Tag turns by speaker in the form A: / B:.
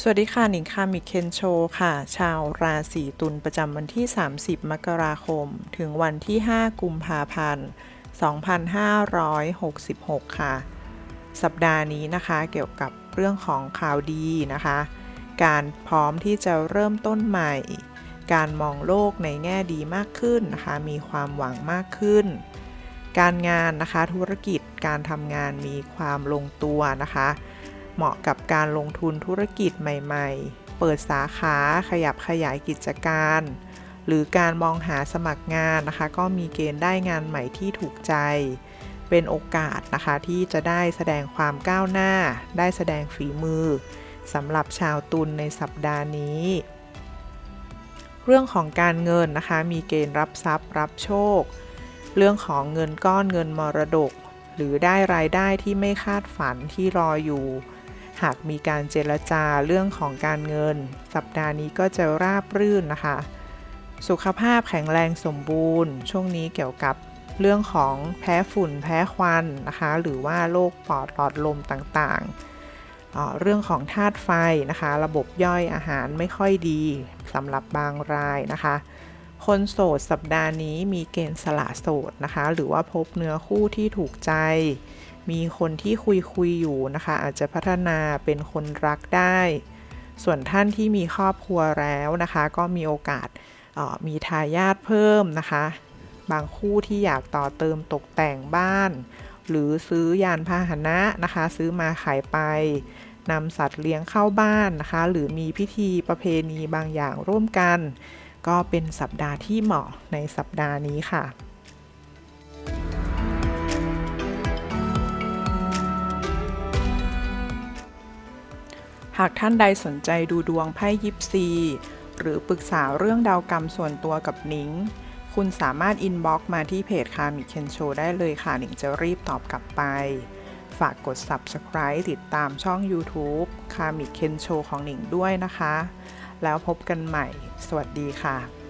A: สวัสดีค่ะหนิงคามิเคนโชค่ะ ชาวราศีตุลประจำวันที่ 30 มกราคม ถึงวันที่ 5 กุมภาพันธ์ 2566 ค่ะ สัปดาห์นี้นะคะเกี่ยวกับเรื่องของข่าวดีนะคะ การพร้อมที่จะเริ่มต้นใหม่ การมองโลกในแง่ดีมากขึ้นนะคะ มีความหวังมากขึ้น การงานนะคะธุรกิจการทำงานมีความลงตัวนะคะ เหมาะกับการลงทุนธุรกิจใหม่ๆ เปิดสาขาขยับขยายกิจการ หรือการมองหาสมัครงานนะคะ ก็มีเกณฑ์ได้งานใหม่ที่ถูกใจ เป็นโอกาสนะคะที่จะได้แสดงความก้าวหน้า ได้แสดงฝีมือสำหรับชาวตุลในสัปดาห์นี้ เรื่องของการเงินนะคะ มีเกณฑ์รับทรัพย์รับโชค เรื่องของเงินก้อนเงินมรดก หรือได้รายได้ที่ไม่คาดฝันที่รออยู่ หากมีการเจรจาเรื่องของการเงิน สัปดาห์นี้ก็จะราบรื่นนะคะ สุขภาพแข็งแรงสมบูรณ์ ช่วงนี้เกี่ยวกับเรื่องของแพ้ฝุ่นแพ้ควันนะคะ หรือว่าโรคปอดหลอดลมต่างๆเออเรื่องของธาตุไฟนะคะ ระบบย่อยอาหารไม่ค่อยดีสำหรับบางรายนะคะ คนโสดสัปดาห์นี้มีเกณฑ์สละโสดนะคะ หรือว่าพบเนื้อคู่ที่ถูกใจ มีคนที่คุยคุยอยู่นะคะ อาจจะพัฒนาเป็นคนรักได้ ส่วนท่านที่มีครอบครัวแล้วนะคะ ก็มีโอกาสออมีทายาทเพิ่มนะคะ บางคู่ที่อยากต่อเติมตกแต่งบ้าน หรือซื้อยานพาหนะนะคะ ซื้อมาขายไปนำสัตว์เลี้ยงเข้าบ้านนะคะ หรือมีพิธีประเพณีบางอย่างร่วมกัน ก็เป็นสัปดาห์ที่เหมาะในสัปดาห์นี้ค่ะ หากท่านใดสนใจดูดวงไพ่ยิปซี หรือปรึกษาเรื่องดาวกรรมส่วนตัวกับนิงคุณสามารถอินบ็อกมาที่เพจคามิเคนโชได้เลยค่ะหนิงจะรีบตอบกลับไป ฝากกด Subscribe ติดตามช่อง YouTube คามิเคนโชของหนิงด้วยนะคะ แล้วพบกันใหม่ สวัสดีค่ะ